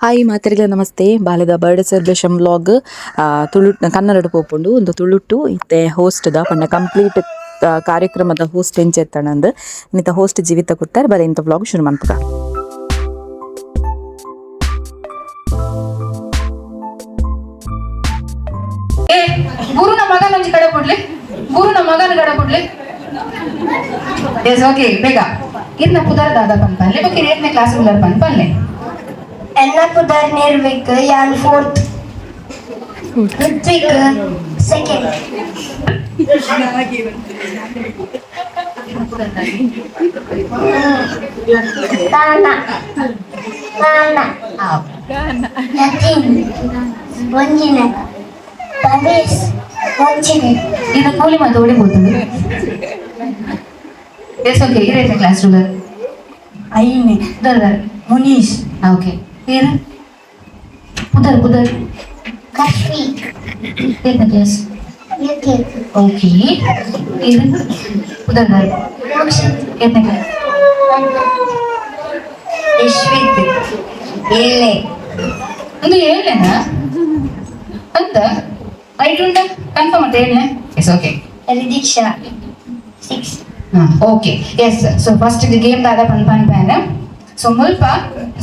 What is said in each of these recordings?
Hi ಮಾತರಿಗಳ ನಮಸ್ತೆ ಬಾಲೆದ birthday celebration blog Tulu Kannada ಪೋಪುಂಡು ಒಂದು ತುಳುಟ್ಟು ಇತ್ತೆ ಹೋಸ್ಟ್ದ ಪಂಡ ಕಂಪ್ಲೀಟ್ ಕಾರ್ಯಕ್ರಮದ ಹೋಸ್ಟ್ ಎಂಚೆತ್ತಣಂದು ಇನ್ನಿತ ಹೋಸ್ಟ್ ಜೀವಿತ ಕೊಡ್ತಾರೆ ಬರೀ ಇಂಥ ಬ್ಲಾಗ್ ಶುರು ಮಾಡ್ತದ ಏ ಗುರುನ ಮಗನ ಒಂಜಿ ಕಡೆ ಕೊಡ್ಲಿ ಗುರುನ ಮಗನ ಕಡೆ ಕೊಡ್ಲಿ ಎಸ್ ಓಕೆ ಬೇಗ ಇನ್ನ ಪುದರ್ ದಾದ ಪನ್ಪಲ್ಲೆ ಓಕೆ ಏಟ್ನೇ ಕ್ಲಾಸ್ ಉಲ್ಲರ್ ಪನ್ಪಲ್ಲೆ ಎನ್ನ ಪುದರ್ ನಿರ್ವಿಕ್ ಯಾನ್ ಫೋರ್ತ್ ಋತ್ವಿಕ್ ಸೆಕೆಂಡ್ ತಾನ ತಾನ ನಥಿಂಗ್ ಒಂಜಿನ ಪ್ರವೇಶ್ ವಂಚನೆ ಇದು ಕೂಲಿ ಮಾತು ಓಡಿಬೋದು ಎಸ್ ಓಕೆ ಏಳನೇ ಕ್ಲಾಸ್ ಉಳ್ಳರ್ ಐನೆ ಪುದರ್ ದರ್ ಮುನೀಶ್ ಓಕೆ ಏರು ಪುದರ್ ಪುದರ್ ಕಶ್ಮಿ ಏಳನೇ ಕ್ಲಾಸ್ ಯತೀನ್ ಓಕೆ ಏರು ಪುದರ್ ದರ್ ಮೋಕ್ಷಿತ್ ಏಳನೇ ಕ್ಲಾಸ್ ಯಶ್ವಿತ್ ಏಳೆ ಒಂದು ಏಳನೇನಾ ಅಂತ ಐದು ಉಂಟ ಕನ್ಫರ್ಮ್ ಅಂತ ಏಳನೇ yes okay ರಿದೀಕ್ಷಾ six okay yes so first game ದಾದ ಪನ್ ಬಂದ್ಬೇನೆ ಸೊ ಮುಲ್ಪ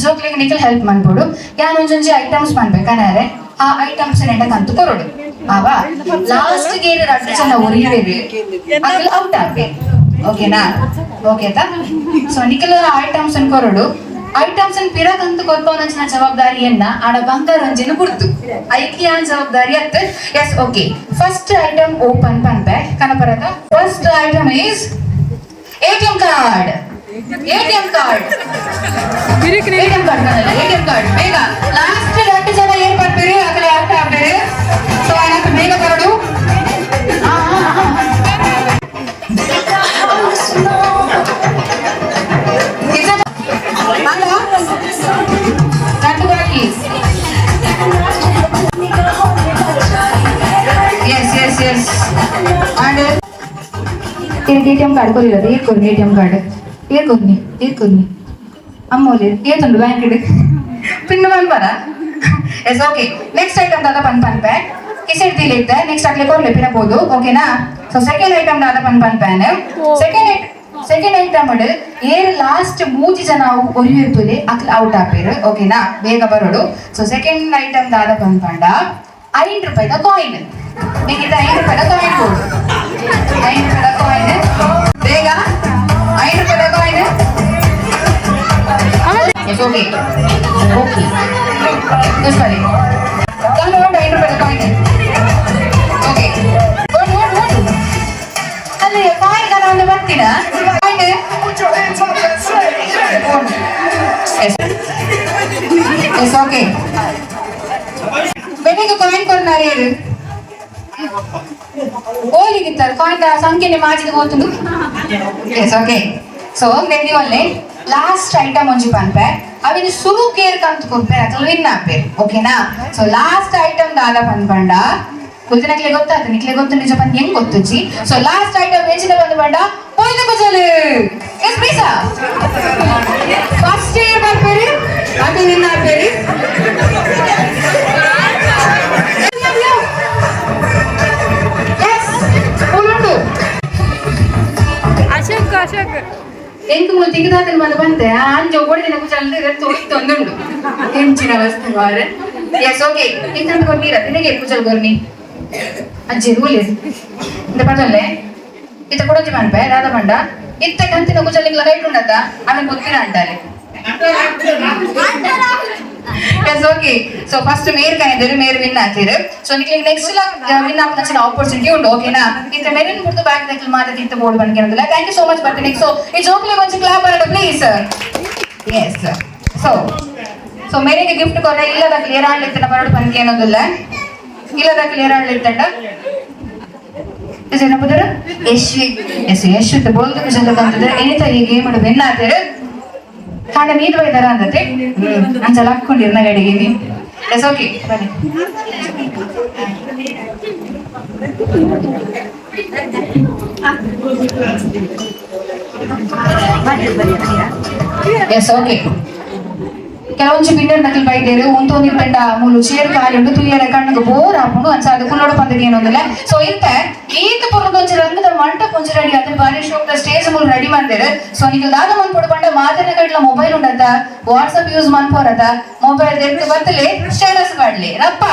ಜೋಕ್ಲಿಗೆ ನಿಖಲ್ ಹೆಲ್ಪ್ ಮಾಡ್ಬೋದು. ಯಾನ್ ಒಂಜೊಂಜಿ ಐಟಮ್ಸ್ ಮಾಡ್ಬೇಕಾದ್ರೆ, ಆ ಐಟಮ್ಸ್ ನೆಂಟ ಕಂತು ಕೊರಡು ಅವ? ಲಾಸ್ಟ್ ಗೇರ್ ರಡ್ಡು ಜನ ಒರಿಯುವೆರು ಅದ್ರಲ್ಲಿ ಔಟ್ ಆಗ್ಬೇಕು ಓಕೆನಾ ಓಕೆ ಆಯ್ತಾ? ಸೊ ನಿಖಲ್ ಐಟಮ್ಸ್ ಅನ್ ಕೊರಡು. ಐಟಮ್ಸ್ ಅನ್ ಪಿರ ಕಂತು ಕೊರ್ಪವನಂಚಿನ ಜವಾಬ್ದಾರಿಯನ್ನ ಆಡ ಬಂಗಾರ ಅಂಜಿನ ಗುರ್ತು. ಐಕಿಯಾನ್ ಜವಾಬ್ದಾರಿ ಅತ್ತ yes okay first item open ಪನ್ಪೆ ಕನಪರದ first item is ATM card ATM card ATM card Kannada ATM card ಬೇಗ ಲಾಸ್ಟ್ ಎರಡು ಜನ ಏನ್ ಮಾಡ್ತೀರಿ ಆ ಕಡೆ ಆಟ ಆಡ್ಬೇಡಿ ಸೊ ಆಯ್ತು ಬೇಗ ಬರೋಡು ಆ, ಆ, ಆ. ನಿಜ? ತಿರುಗಿ ಟಿ ಎಂ ಕಾರ್ಡ್ ಕೊರಿಯೋದು ಈಗ ಕೊರ್ನಿ ಎ ಟಿ ಎಂ ಕಾರ್ಡ್ ಈಗ ಕೊರ್ನಿ ಈಗ ಕೊರ್ನಿ ಅಮ್ಮೋಲಿ ಏತುಂಡು ಬ್ಯಾಂಕ್ ಇಡು ಪಿನ್ ಬರ? ಎಸ್ ಓಕೆ ನೆಕ್ಸ್ಟ್ ಐಟಮ್ ದಾದ ಪನ್ ಪನ್ ಪ್ಯಾನ್ ಕಿಸೆಡ್ ದೀಲ್ ಇದ್ದೆ ನೆಕ್ಸ್ಟ್ ಆಗ್ಲಿಕ್ಕೆ ಕೊರ್ಲೆ ಪಿರಬಹುದು ಓಕೆನಾ ಸೊ ಸೆಕೆಂಡ್ ಐಟಮ್ ದಾದ ಪನ್ ಪನ್ ಪ್ಯಾನ್ ಸೆಕೆಂಡ್ ಸೆಕೆಂಡ್ ಐಟಮ್ ಏರ್ ಲಾಸ್ಟ್ ಮೂಜಿ ಜನ ಒಲಿ ಇರ್ತದೆ ಅಕ್ಲ ಔಟ್ ಆಪೇರ್. ಓಕೆನಾ ಬೇಗ ಬರೋಡು. ಸೊ ಸೆಕೆಂಡ್ ಐಟಮ್ ದಾದ ಪನ್ ಪಂಡ ಐದು ರೂಪಾಯಿದ ಕಾಯಿನ್ ಬೇಕಿದ್ದ ಐದು ರೂಪಾಯಿದ ಕಾಯಿನ್ ಕೊಡು ಐದು ರೂಪಾಯಿದ ಕಾಯಿನ್ ಬೇಗ ಐದು ರೂಪಾಯಿದ coin yes okay okay Usually. Come on, ಐದು ರೂಪಾಯಿ ಕಾಯಿನ್ ಓಕೆ ಓಡು ಓಡು ಓಡು ಅಲ್ಲಿ ಕಾಯಿನ್ ನಾನು ಒಂದು ಬರ್ತೀರಾ ಕಾಯಿನ್ ಎಸ್ ಓಕೆ ಬೆಳಿಗ್ಗೆ ಕಾಯಿನ್ ಕೊಡ್ನಾರು ಹೇಳು ಓಲಿಗಿತ್ತಾರೆ ಕಾಯಿನ್ ಸಂಖ್ಯೆನೆ ಮಾಜಿದ ಹೋತುಂಡು ಎಸ್ ಓಕೆ ಸೊ ನೆನ್ನಿ ಒಳ್ಳೆ ಲಾಸ್ಟ್ ಐಟಮ್ ಒಂಜಿ ಪನ್ಪೆ ಅವಿನ ಸುರು ಕೇರ್ ಕಂತ ಕೊಡ್ಪೆ ಅಕಲ್ ವಿನ್ ಆಪೇರು ಓಕೆನಾ ಸೊ ಲಾಸ್ಟ್ ಐಟಮ್ ದಾದ ಪನ್ಪಂಡ ಕುಲ್ದಿನಕ್ಲೆ ಗೊತ್ತಾಯ್ತು ನಿಕ್ಲೆ ಗೊತ್ತು ನಿಜ ಪಂದ್ ಹೆಂಗ್ ಗೊತ್ತುಚ್ಚಿ ಸೊ ಲಾಸ್ಟ್ ಐಟಮ್ ಹೆಚ್ಚಿನ ಬಂದು ಬಂಡ ಪೊಯ್ದ ಕುಜಲು S piece first year Barbieri ಅದು ವಿನ್ ಆಪೇರಿ ಅಶೋಕ್ ಅಶೋಕ್ ಎಂಟು ಮೂರು ತಿಂಗಳಾದಲ್ಲಿ ಬಂದು ಬಂತೆ ಅಂಜ ಓಡಿನ ಕುಚಲ್ದ ತೋಡಿ ತಂದುಂಡು ಹೆಂಚಿನ ವಸ್ತು ಮಾರೆ ಎಸ್ ಓಕೆ ಇಂತ ಕೊಡ್ತೀರ ತಿನಗೆ ಕುಚಲ್ ಕೊರ್ನಿ ಅಜ್ಜಿ ರೂಲ್ ಇಂದ ಪದಲ್ಲೇ ಇತ್ತ ಕೊಡೋಜಿ ಮಾಡ್ಬೆ ರಾಧ ಮಂಡ. ಇತ್ತ ಕಂತಿನ ಕುಚಲ್ ನಿಂಗ್ಲ ಲೈಟ್ ಉಂಡದ ಆಮೇಲೆ ಗೊತ್ತಿನ ಅಂಟಾರೆ ಎಸ್ ಓಕೆ ಸೊ ಫಸ್ಟ್ ಮೇರ್ ಕಾಯ್ದಿರು ಮೇರ್ ವಿನ್ ಆಗ್ತಿರು ಸೊ ನಿಕ್ಲಿಗೆ ನೆಕ್ಸ್ಟ್ ವಿನ್ ಆಪನ ಚಿನ್ನ ಆಪರ್ಚುನಿಟಿ ಉಂಟು ಓಕೆನಾ ಇತ್ತ ಮೇರಿನ ಮುರ್ದು ಬ್ಯಾಕ್ ದಕ್ಕಲ್ ಮಾತ ಇತ್ತ board ಬಂದ್ಕಿರೋದಿಲ್ಲ thank you so much ಬರ್ತೀನಿ ಸೊ ಈ ಜೋಕ್ಲಿ ಒಂಚು ಕ್ಲಾಪ್ ಮಾಡೋದು ಪ್ಲೀಸ್ ಎಸ್ ಸೊ ಸೊ ಮೇರಿಗೆ ಗಿಫ್ಟ್ ಕೊರ ಇಲ್ಲದ ಕ್ಲಿಯರ್ ಆಗ್ಲಿತ್ತಿನ ಬರೋಡು ಬಂದ್ಕೆ ಅನ್ನೋದಿಲ್ಲ ಇಲ್ಲದ ಕ್ಲಿಯರ್ ಆಗ್ಲಿತ್ತಂಡ ಏನಪ್ಪದರ ಯಶ್ವಿತ್ ಎಸ್ ಯಶ್ವಿತ್ ಬೋಲ್ದು ಕುಶಲಕ್ಕಂತಂದ್ರೆ ಎನಿತ ಈ ಗೇಮ್ ವಿನ್ ಆಗ್ತಾರೆ ಕಾಂಡ ನೀರು ಬೈದಾರ ಅಂದತೆ ಅಂಚಲ್ಲ ಹಾಕೊಂಡಿರ್ನ ಗಡಿಗೆ ಎಸ್ ಓಕೆ ಬನ್ನಿ ಎಸ್ ಓಕೆ ಕೆಲವೊಂಜಿ ಬಿಂಡರ್ ನಕಲ್ ಬೈದೇರು ಉಂತೊಂದು ಇಪ್ಪೆಂಡ ಮೂಲು ಚೇರ್ ಕಾಲಿ ಉಂಡು ತುಯ್ಯರ ಕಣ್ಣಿಗೆ ಬೋರ್ ಹಾಕೊಂಡು ಅಂಚ ಅದು ಕುಲ್ಲೋಡ ಪಂದಕ್ಕೆ ಏನೊಂದಿಲ್ಲ ಸೊ ಇಂತ ಈತ ಪುರದ ರಂಗದ ಮಂಟಪ ಒಂಚು ರೆಡಿ ಅದ್ರ ಬಾರಿ ಶೋಕ್ ಸ್ಟೇಜ್ ಮೂಲ ರೆಡಿ ಮಾಡ್ತಾರೆ ಸೊ ನೀವು ದಾದ ಮನ್ಪೊಡು ಪಂಡ ಮಾತಿನ ಕಡ್ಲ ಮೊಬೈಲ್ ಉಂಡತ್ತ ವಾಟ್ಸಪ್ ಯೂಸ್ ಮನ್ಪೋರತ ಮೊಬೈಲ್ ತೆಗ್ದು ಬತ್ತಲೆ ಸ್ಟೇಟಸ್ ಮಾಡ್ಲಿ ರಪ್ಪ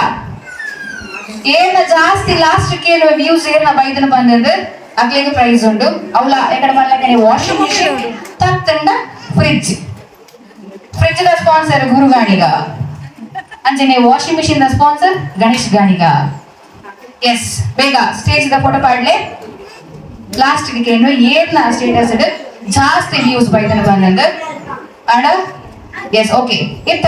ಏನ ಜಾಸ್ತಿ ಲಾಸ್ಟ್ ಏನು ವ್ಯೂಸ್ ಏನ ಬೈದನ ಬಂದದ್ದು ಅಕ್ಲಿಗೆ ಪ್ರೈಸ್ ಉಂಟು ಅವಳ ಎಕಡೆ ಬರ್ಲಕ್ಕೆ ವಾಷಿಂಗ್ ಮಿಷಿನ್ ತತ್ತಂಡ ಫ್ರಿಡ್ಜ್ ನ ಸ್ಪಾನ್ಸರ್ ಗುರು ಗಾಣಿಗ ಅಂಜನೆ ವಾಷಿಂಗ್ ಮಿಷಿನ್ ದ ಸ್ಪಾನ್ಸರ್ ಗಣೇಶ್ ಗಾಣಿಗ. ಎಸ್ ಬೇಗ ಸ್ಟೇಜ್ ದ ಫೋಟೋ ಪಾಡ್ಲೆ. ಲಾಸ್ಟ್ ಏನು ಏನ್ ಸ್ಟೇಟಸ್ ಇದೆ ಜಾಸ್ತಿ ವ್ಯೂಸ್ ಬೈದನ ಬಂದಂದ ಅಣ್ಣ? ಎಸ್ ಓಕೆ ಇತ್ತ?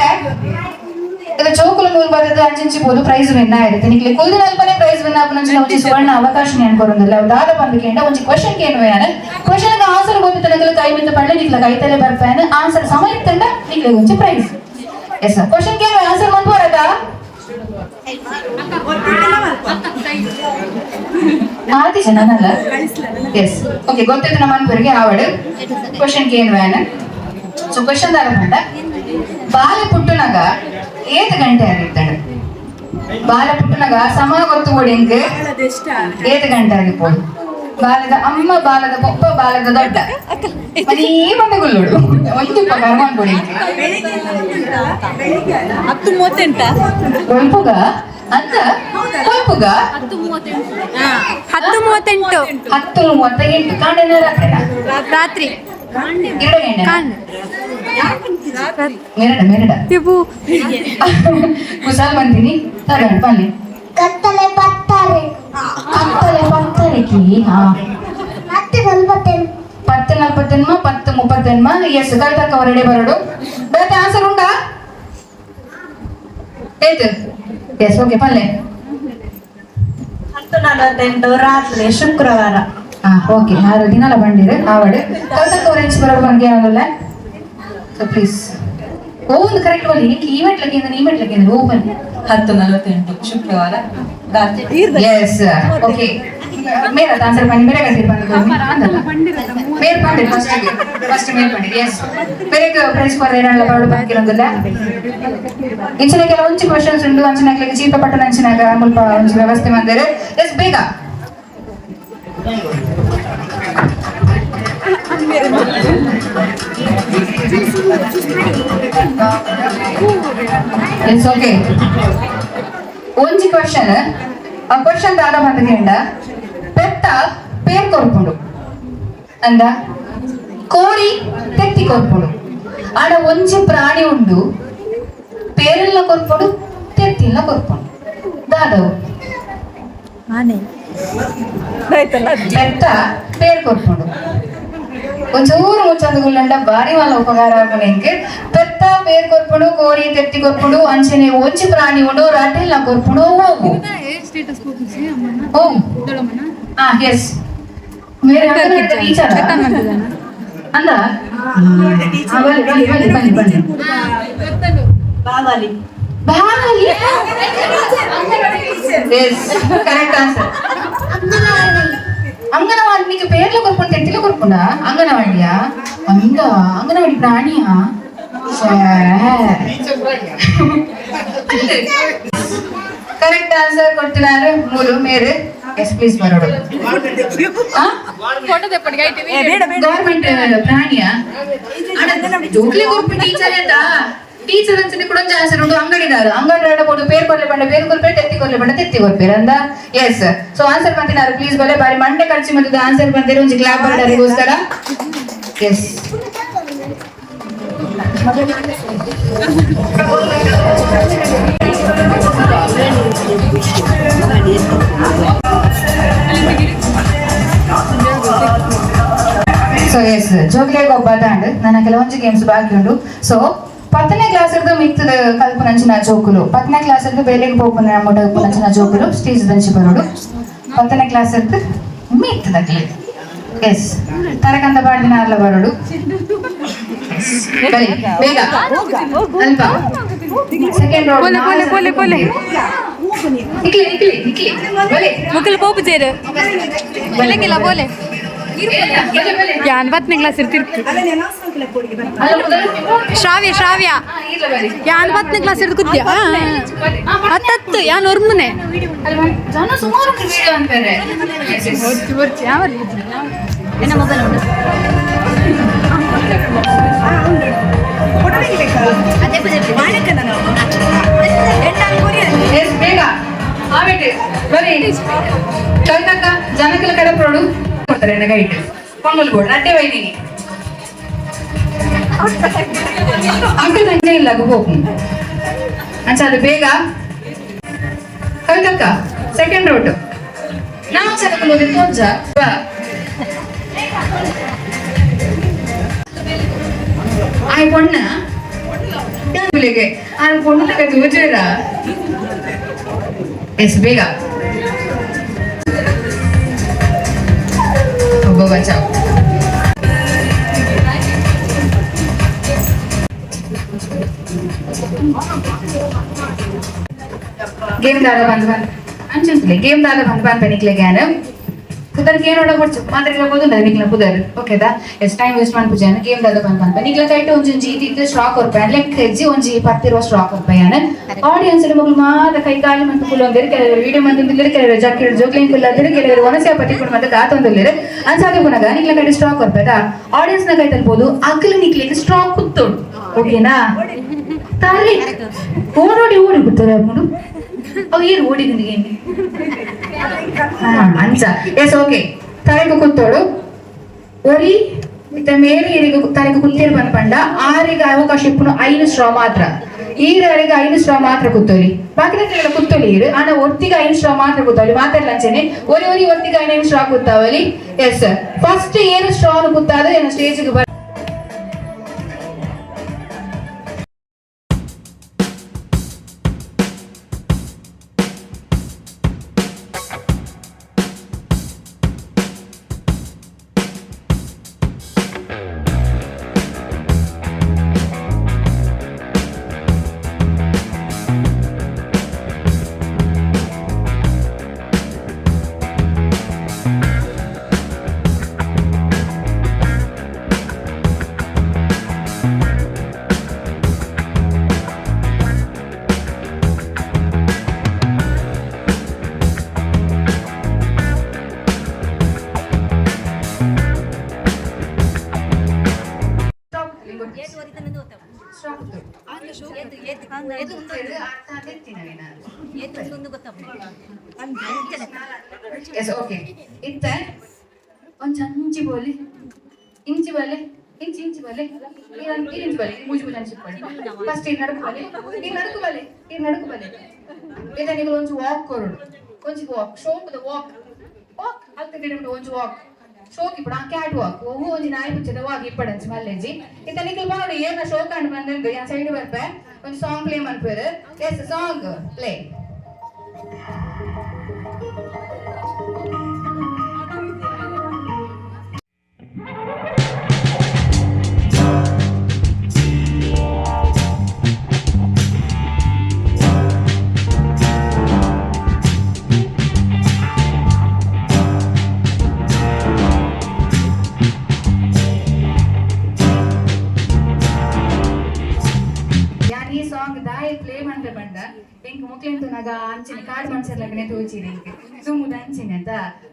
ಇದು ಚೌಕುಲು ಮೂಲ ಬದದ ಅಂಚಿಂಚಿಬೋದು ಪ್ರೈಸ್ ವಿನ್ ಆಯ್ತು ನಿಕ್ಲಿ ಕುಲ್ದಿನ ಅಲ್ಪನೆ ಪ್ರೈಸ್ ವಿನ್ ಆಪನಂಚಿನ ಒಂಜಿ ಸುವರ್ಣ ಅವಕಾಶ ಅನ್ಕೊರೊಂದಿಲ್ಲ ದಾದ ಬಂದಕೇಂಡ ಒಂಜಿ ಕ್ವಶನ್ ಏನು ಯಾನ ಕ್ವಶನ್ ಆನ್ಸರ್ ಗೊತ್ತಿತ್ತ ನಿಕ್ಲ ಕೈ ಮಿತ್ತ ಪಳ್ಳೆ ನಿಕ್ಲ ಕೈತಲೆ ಬರ್ಪೇನ ಆನ್ಸರ್ ಸಮ ಇತ್ತಂಡ ನಿಕ್ಲೆ ಒಂಜಿ ಪ್ರೈಸ್ ಎಸ್ ಕ್ವಶನ್ ಏನು ಆನ್ಸರ್ ಮಂದ್ಬೋರದ ಆತಿ ಜನನಲ್ಲ ಎಸ್ ಓಕೆ ಗೊತ್ತಿತ್ತು ನಮ್ಮ ಅನ್ಪರಿಗೆ ಆವಡು ಕ್ವಶನ್ ಏನು ವ್ಯಾನ ಸೊ ಕ್ವಶನ್ ದಾರ ಮಾಡ ಬಾಲ ಪುಟ್ಟುನಗ ಏತ್ ಗಂಟೆ ಆಗಿರ್ತಾಳೆ. ಬಾಲ ಪುಟ್ಟುನಗ ಸಮ ಗೊತ್ತು ಒಡೆಂಗ್ ಏತ್ ಗಂಟೆ ಆಗಿರ್ಬೋದು. ಬಾಲದ ಅಮ್ಮ ಬಾಲದ ಪಪ್ಪ ಬಾಲದ ದೊಡ್ಡ. ಮರೀ ಬಂದ ಗುಲ್ಲೋಡು. ಒಂದು ಮಾಡ್ಕೊಡಿ ಹತ್ತು ಮೂವತ್ತೆಂಟ. ಅಂತ ಕೊಲ್ಪುಗ? ಹತ್ತು ಮೂವತ್ತೆಂಟು. ಹತ್ತು ಮೂವತ್ತ ಎಂಟು ಕಾಂಡನ ರಾತ್ರಿ. ರಾತ್ರಿ ಎರಡು ಗಂಟೆ ಕಾಣ್ ಮೆರಡ ಮೆರಡ ಇವು ಕುಸಾಲ್ ಬಂತೀನಿ ತಗೊಂಡು ಬನ್ನಿ ಕತ್ತಲೆ ಪತ್ತಾರೆ ಕತ್ತಲೆ ಪತ್ತರಕಿ ಹಾ ಹತ್ತು ನಲ್ವತ್ತೆಂಟು ಪತ್ತು ನಲ್ಪತ್ತೆನ್ಮ ಪತ್ತು ಮುಪ್ಪತ್ತೆನ್ಮ ಎಸ್ ಕಲ್ತಕ್ಕ ಹೊರಡೆ ಬರಡು ಬೇರೆ ಆನ್ಸರ್ ಉಂಟಾ ಏತು ಎಸ್ ಓಕೆ ಪಲ್ಲೆ ಹತ್ತು ನಲವತ್ತೆಂಟು ರಾತ್ರಿ ಶುಕ್ರವಾರ ಹಾ ಓಕೆ ಆರು ದಿನಾಲ ಬಂದಿದೆ ಆವಡು ಕಲ್ತಕ್ಕ ಹೊರೆಂಚ್ ಬರೋ ಬಗ್ಗೆ ಆಗಲ್ಲ ಸೊ ಪ್ಲೀಸ್ ಓ ಒಂದು ಕರೆಕ್ಟ್ ಬನ್ನಿ ನಿಂಗೆ ಈವೆಂಟ್ ಮೆಟ್ಲಕ್ಕೆ ಈವೆಂಟ್ ಮೆಟ್ಲಕ್ಕೆ ಓ ಬನ್ನಿ ಹತ್ತು ನಲವತ್ತೆಂಟು. ಶುಕ್ರವಾರ. ಎಸ್ ಓಕೆ ಮೇರ ಆನ್ಸರ್ ಬನ್ನಿ ಬೇರೆ ಗಂಟೆ ಬಂದು ಮೇರ್ ಪಂಡಿ ಫಸ್ಟ್ ಫಸ್ಟ್ ಮೇರ್ ಪಂಡಿ ಎಸ್ ಬೇರೆ ಪ್ರೈಸ್ ಕೊರ ಏನಲ್ಲ ಬರಡು ಬಾಕಿರೊಂದಿಲ್ಲ ಇಂಚಿನ ಕೆಲ ಒಂಚಿ ಕ್ವಶನ್ಸ್ ಉಂಟು. ಅಂಚಿನ ಚೀಪ ಪಟ್ಟಣ ಅಂಚಿನಾಗ ಮುಲ್ಪ ವ್ಯವಸ್ಥೆ ಮಾಡಿದರೆ ಎಸ್ ಬೇಗ. ಎಸ್ ಓಕೆ ಒಂಜಿ ಕ್ವಶನ್ ಆ ಕ್ವಶನ್ ದಾದ ಬಂದಕೇಂಡ ಪೆತ್ತ ಪೇರ್ ಕೊರ್ಪುಂಡು ಅಂದ ಕೋರಿ ತೆತ್ತಿ ಕೊರ್ಪುಂಡು ಆಡ ಒಂಜಿ ಪ್ರಾಣಿ ಉಂಡು ಪೇರೆಲ್ಲ ಕೊರ್ಪುಂಡು ತೆತ್ತಿಲ್ಲ ಕೊರ್ಪುಂಡು ದಾದವು ಆನೆ ಪೆತ್ತ ಪೇರ್ ಕೊರ್ಪುಂಡು ಒಂಚೂರು ಮುಚ್ಚಂದು ಗುಲ್ಲಂಡ ಬಾರಿ వాళ్ళ ಉಪಕಾರ ಆಗುನೆಂಗೆ ಪೆತ್ತ ಪೇರ್ ಕೊರ್ಪುಡು ಕೋರಿ ತೆತ್ತಿ ಕೊರ್ಪುಡು ಅಂಚನೆ ಒಂಚಿ ಪ್ರಾಣಿ ಉಂಡು ರಡ್ಡೆಲ್ಲ ಕೊರ್ಪುಡು ಹೋಗು ಹೋಗು ಹಾ ಎಸ್ ಮೇರೆ ಟೀಚರ್ ಅಂದ ಆ, ಬನ್ನಿ ಬನ್ನಿ ಬನ್ನಿ ಬನ್ನಿ ಬನ್ನಿ ಬಾವಲಿ ಬಾವಲಿ ಎಸ್ ಕರೆಕ್ಟ್ ಆನ್ಸರ್ ಅಂಗನವಾಡಿ నీకు పేర్లు కొనుక్కుంటే உண்டா அங்கனவாடியா அந்த அங்கனவாடி பிராணியா కరెక్ట్ ఆన్సర్ కొట్టినారు మూడు మీరు ఎస్ ప్లీజ్ మరొడు గవర్నమెంట్ ప్రాణియా జోక్లీ గుర్పు టీచర్ ఏటా ಟೀಚರ್ ಅಂಚನೆ ಕೂಡ ಒಂದು ಆನ್ಸರ್ ಉಂಟು ಅಂಗಡಿದಾರು ಅಂಗಡಿ ಆಡಬಹುದು ಪೇರ್ ಕೊರ್ಲೆ ಬಂಡ ಪೇರ್ ಕೊರ್ಪೆ ತೆತ್ತಿ ಕೊರ್ಲೆ ಬಂಡ ತೆತ್ತಿ ಕೊರ್ಪೇರ್ ಅಂದ ಎಸ್ ಸೊ ಆನ್ಸರ್ ಬಂದಿದ್ದಾರೆ ಪ್ಲೀಸ್ ಬಲೆ ಬಾರಿ ಮಂಡೆ ಖರ್ಚು ಮಾಡಿದ ಆನ್ಸರ್ ಬಂದಿರೋ ಒಂದು ಕ್ಲಾಪ್ ಬರಡರಿಗೋಸ್ಕರ ಎಸ್ ಸೊ ಎಸ್ ಜೋಗ್ಲೇಗ್ ಒಬ್ಬ ದಾಂಡ್ ನನ್ನ ಕೆಲವೊಂದು ಗೇಮ್ಸ್ ಬಾಕಿ ಉಂಡು ಸೊ ಪತ್ತನೇ ಕ್ಲಾಸ್ ಇರ್ದು ಮಿತ್ತದ ಕಲ್ಪನಂಚಿನ ಜೋಕುಲು ಪತ್ತನೇ ಕ್ಲಾಸ್ ಇರ್ದು ಬೇರೆಗೆ ಹೋಗ್ಬಂದ ನಮ್ಮ ಕಲ್ಪನಂಚಿನ ಜೋಕುಲು ಸ್ಟೇಜ್ ದಂಚಿ ಬರೋಡು ಪತ್ತನೇ ಕ್ಲಾಸ್ ಇರ್ದು ಮಿತ್ತದಕ್ಲಿ ಎಸ್ ತರಕಂತ ಬಾಡಿನ ಅಲ್ಲ ಬರೋಡು ಬರಿ, ಬೇಗ ಅಲ್ಪ ಸೆಕೆಂಡ್ ರೋಡ್ ಪೊಲೆ, ಪೊಲೆ, ಪೊಲೆ, ಪೊಲೆ. ನಿಕ್ಲಿ ನಿಕ್ಲಿ ನಿಕ್ಲಿ ಬಲೆ ಮಕ್ಕಳು ಪೋಪು ಸೇರು ಬೆಳಗಿಲ್ಲ ಬೋಲೆ ಗೆಲೆ ಬಲೆ ಯಾನ್ ಬತ್ತನೇ ಕ್ಲಾಸ್ ಇರ್ತಿರ್ತಿ ಶ್ರಾವ್ಯ ಶ್ರಾವ್ಯ. ಹಾ, ಇಲ್ಲ ಬಲೆ ಯಾನ್ ಬತ್ತನೇ ಕ್ಲಾಸ್ ಇರ್ದು ಕೂತ್ಯ ಹತ್ತತ್ತು ಯಾನ್ ಎಸ್ ಬೇಗ. ಆಮೇಲೆ ಬರೀ ಕವಿತಕ್ಕ ಜನಕಲ ಕಡೆ ಪ್ರೋಡು ಕೊಡ್ತಾರೆ ನನಗೆ ಮಂಗಲ್ ಬೋರ್ಡ್ ಅಡ್ಡೆ ಒಯ್ದೀನಿ ಅಕ್ಕ ನಂಗೆ ಇಲ್ಲ ಹೋಗು. ಅಂಚ ಅದು ಬೇಗ. ಕವಿತಕ್ಕ ಸೆಕೆಂಡ್ ರೋಟ್ ನಾವು ಚೆನ್ನಾಗಿ ಮುಂದೆ ತೋಜ ಆಯ್ ಪೊಣ್ಣ ಟೇಬಲ್ಗೆ ಆಯ್ ಪೊಣ್ಣ ತಗ ತೂಜೇರ ಎಸ್, ಬೇಗ. go watch out. கேம் தால வந்து அஞ்சு கேம் தால வந்து பண்ணிக்கல கேனு. ಗ್ಯಾನ್ ಕುದರ್ ಗೇಮ್ ನೋಡ ಬರ್ಚು ಮಾತ್ರ ಇರಬಹುದು ನಿಕ್ಲ ಕುದರ್ ಓಕೆದಾ ಎಸ್ ಟೈಮ್ ವೇಸ್ಟ್ ಮಾಡಿ ಪೂಜಾನ ಗೇಮ್ ದಾದ ಬಂದ್ ಬಂದ್. ನಿಕ್ಲ ಕೈಟ್ ಒಂಜಿ ಇದು ಸ್ಟ್ರಾಕ್ ಕೊರ್ಪಾಯನ್ ಲೆಕ್ಕ ಹೆಜ್ಜಿ ಒಂಜಿ ಪತ್ತಿರುವ ಸ್ಟ್ರಾಕ್ ಕೊರ್ಪಾಯನ್ ಆಡಿಯನ್ಸ್ ಮಗಳು ಮಾದ ಕೈ ಕಾಲಿ ಮತ್ತು ಕುಲ್ಲೊಂದಿರು ಕೆಲವರು ವಿಡಿಯೋ ಮಂದಿರು ಕೆಲವರು ಜಾಕಿಡ್ ಜೋಕ್ಲಿಂಗ್ ಕುಲ್ಲದಿರು ಕೆಲವರು ಒನಸೆ ಪತ್ತಿಕೊಂಡು ಮತ್ತೆ ಕಾತೊಂದಿರು ಅನ್ಸಾಗೆ ಗುಣಗ ನಿಕ್ಲ ಕೈ ಸ್ಟ್ರಾಕ್ ಕೊರ್ಪಾಯ್ತಾ ಆಡಿಯನ್ಸ್ನ ಕೈ ತಲ್ಬೋದು ಅಗ್ಲು ನಿಕ್ಲಿಗೆ ಸ್ಟ್ರಾಕ್ ಕುತ್ತೋಡು. ಓಕೆನಾ ತಾರಿ ಓಡೋಡಿ ಓಡಿ ಬಿಡ್ತಾರೆ ಅಮ್ಮನು ಅವು ಏನು ಓಡಿದ ಏನು ಹಾ ಅಂಚ ಎಸ್ ಓಕೆ ತಲೆಗೆ ಕೂತೋಡು ಒರಿ ಇತ್ತ ಮೇಲೆ ಇರಿಗೆ ತಲೆಗೆ ಕುತ್ತಿರ್ ಬಂದ್ಪಂಡ ಆರಿಗೆ ಅವಕಾಶ ಇಪ್ಪುನು ಐನು ಸ್ಟ್ರಾ ಮಾತ್ರ ಈರಿಗೆ ಐನು ಸ್ಟ್ರಾ ಮಾತ್ರ ಕೂತೋಲಿ ಬಾಕಿದಕ್ಕೆಲ್ಲ ಕೂತೋಲಿ ಇರು ಆನ ಒತ್ತಿಗೆ ಐನು ಸ್ಟ್ರಾ ಮಾತ್ರ ಕೂತೋಲಿ ಮಾತಾಡ್ಲಂಚೆನೆ ಒರಿ ಒರಿ ಒತ್ತಿಗೆ ಐನು ಸ್ಟ್ರಾ ಕೂತಾವಲಿ ಎಸ್ ಫಸ್ಟ್ ಏನು ಸ್ಟ್ರಾ ಕೂತಾದ ಏನು ಸ್ಟೇಜ್ಗೆ ಬರ ಎಸ್ ಓಕೆ ಇತ್ತ? ಒಂದು ಚಂಚಿ ಬೋಲಿ. ಇಂಚಿ ಬಲೆ. ಇಂಚಿ ಇಂಚಿ ಬಲೆ. ಈ ಇಂಚಿ ಬಲೆ. ಮೂಜಿ ಮೂಜಿ ಅನ್ಸಿಕೊಳ್ಳಿ ಫಸ್ಟ್ ಈ ನಡುಕು ಬಲೆ. ಈ ನಡುಕು ಬಲೆ. ಈ ನಡುಕು ಬಲೆ. ಇದ ನೀವು ಒಂಚು ವಾಕ್ ಕೊರಡು ಒಂಚಿ ವಾಕ್ ಶೋಕದ ದ ವಾಕ್ ವಾಕ್ ಹತ್ತು ಕಿಲೋಮೀಟರ್ ಒಂಚು ವಾಕ್ ಶೋಕಿ ಪುಡ ಕ್ಯಾಟ್ ವಾಕ್ ಹೂ ಒಂಜಿ ನಾಯಿ ಮುಚ್ಚದ ವಾಕ್ ಇಪ್ಪಡಂಚ್ ಮಲ್ಲೇಜಿ ಇತ್ತ ನಿಖಿಲ್ ಪನೋಡು ಏನ ಶೋಕಾಂಡ್ ಬಂದಂದು ಯಾ ಸೈಡ್ ಬರ್ಪೆ ಒಂಜಿ ಸಾಂಗ್ ಪ್ಲೇ ಮನ್ಪೇರು ಎಸ್ ಸಾಂಗ್ ಪ್ಲೇ ನಗ ಅಂಚಿನ ಕಾಡ್ ಮನ್ಸರ್ಲಗನೆ ತೋಚಿರಿ. ಇಂಕ್ ಸುಮ್ಮುದ ಅಂಚಿನ ಅಂತ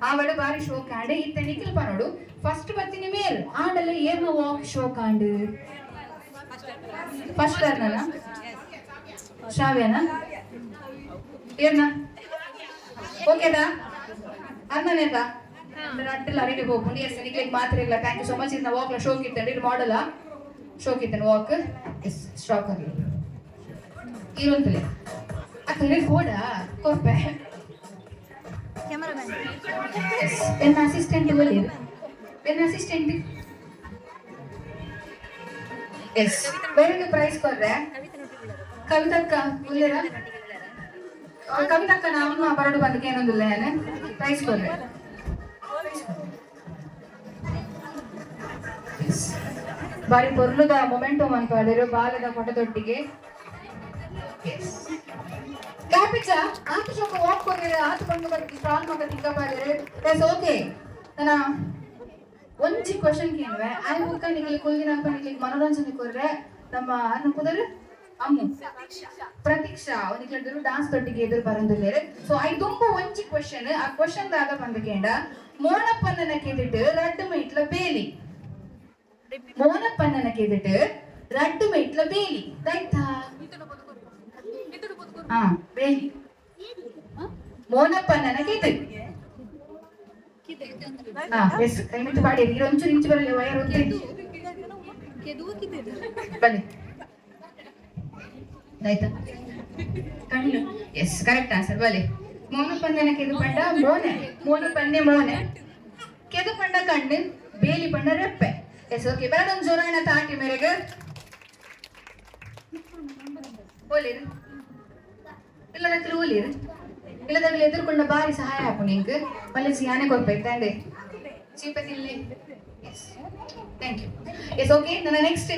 ಆವಡ ಬಾರಿ ಶೋ ಕಾಂಡೆ ಇತ್ತ ನಿಖಿಲ್ ಪನೋಡು ಫಸ್ಟ್ ಬತ್ತಿನ ಮೇಲ್. ಆಡಲ್ಲ ಏರ್ನ ವಾಕ್ ಶೋ ಕಾಂಡು ಫಸ್ಟ್ ಅರ್ನಲ್ಲ ಶಾವ್ಯನ ಏರ್ನ ಓಕೆದಾ ಅರ್ನನೇದ ಅಟ್ಟಿಲ್ಲ ಅರಿಡಿ ಹೋಗ್ಕೊಂಡು ಎಸ್ ನಿಖಿಲಿಗೆ ಮಾತ್ರ ಇಲ್ಲ. ಥ್ಯಾಂಕ್ ಯು ಸೊ ಮಚ್ ಇದನ್ನ ವಾಕ್ ಶೋಕ್ ಇತ್ತಂడి ಇದು ಮಾಡಲ್ಲ ಶೋಕ್ ವಾಕ್ ಎಸ್ ಸ್ಟ್ರಾಕ್ ಆಗಲಿ. akhirnya hoda korpe cameraman then assistant boleh then assistant yes ಬೇರೆಗೆ ಪ್ರೈಸ್ ಕೊಡ್ರೆ ಕವಿತಕ್ಕ ಉಳ್ಳೇರ ಕವಿತಕ್ಕ ನಾನು ಬರಡು ಬಂದಕ್ಕೆ ಏನೊಂದಿಲ್ಲ ಏನೆ ಪ್ರೈಸ್ ಕೊಡ್ರೆ ಬಾರಿ ಪೊರ್ಲುದ ಮೊಮೆಂಟಮ್ ಅಂತ ಹೇಳಿದ್ರು ಬಾಲದ ಕೊಟದೊಟ್ಟಿಗೆ ಪಿಚ್ಚ ಆತ ಸ್ವಲ್ಪ ವಾಕ್ ಹೋಗಿದ್ರೆ ಆತ ಬಂದು ಬರ್ತಿ ಸ್ಟ್ರಾಂಗ್ ಮಗ ತಿಕ್ಕಬಾದ್ರೆ ಎಸ್ ಓಕೆ ನನ್ನ ಒಂಜಿ ಕ್ವಶನ್ ಕೇಳುವೆ ಆ ಬುಕ್ಕ ನಿಕ್ಲಿ ಕುಲ್ಗಿನ ನಿಕ್ಲಿ ಮನೋರಂಜನೆ ಕೊರ್ರೆ ನಮ್ಮ ಅನ್ನ ಕುದರು ಅಮ್ಮು ಪ್ರತೀಕ್ಷಾ ಅವನಿಗೆ ಡಾನ್ಸ್ ತೊಟ್ಟಿಗೆ ಎದುರು ಬರಂದಿಲ್ಲ ಸೊ ಐ ತುಂಬ ಒಂಜಿ ಕ್ವಶನ್ ಆ ಕ್ವಶನ್ ದಾದ ಬಂದಕೇಂಡ ಮೋನಪ್ಪಣ್ಣನ ಕೇದಿಟ್ಟು ರಡ್ಡು ಮೈಟ್ಲ ಬೇಲಿ ಮೋನಪ್ಪಣ್ಣನ ಕೇದಿಟ್ಟು ರಡ್ಡು ಮೈಟ್ಲ ಬೇಲಿ ದೈತಾ ಹಾ ಬೇಲಿ ಮೋನಪ್ಪಣ್ಣನ ಕೇದಿಟ್ಟು ಹಾ, ಎಸ್, ಕೈ ಮಾಡಿ ಈಗ ಒಂಚೂರು ಇಂಚು ಬರಲಿ ವಯರ್ ಒತ್ತಿ. ಬನ್ನಿ. ಆಯ್ತಾ? ಕಣ್ಣು. ಎಸ್, ಕರೆಕ್ಟ್ ಆನ್ಸರ್ ಬಲಿ ಮೋನು ಪಂದನ ಕೆದು ಮೋನೆ. ಮೋನು ಮೋನೆ. ಕೆದು ಪಂಡ ಕಣ್ಣು, ಬೇಲಿ ಪಂಡ ರೆಪ್ಪೆ. ಎಸ್, ಓಕೆ, ಬರದೊಂದು ಜೋರಾಣ ತಾಟಿ ಮೇರೆಗೆ. ಓಲಿರು ಇಲ್ಲದತ್ರ ಓಲಿರು ಇಲ್ಲದಲ್ಲಿ ಎದುರುಕೊಂಡ ಬಾರಿ ಸಹಾಯ ಹಾಕು ನಿಂಗೆ ಮಲ್ಲಿಸಿ ಯಾನೆ ಕೊಡ್ಬೇಕಂಡೆ ಚೀಪತಿಲ್ಲಿ yes thank you yes okay next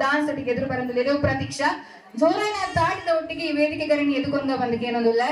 dance ಎದುರು ಪ್ರತೀಕ್ಷಾ ಜೋರಾನ ಆಡಿದ ಒಟ್ಟಿಗೆ ಈ ವೇದಿಕೆ ಕರಣಿ ಎದುಕೊಂಡ ಬಂದಿಗೆ ಏನೊಂದಿಲ್ಲ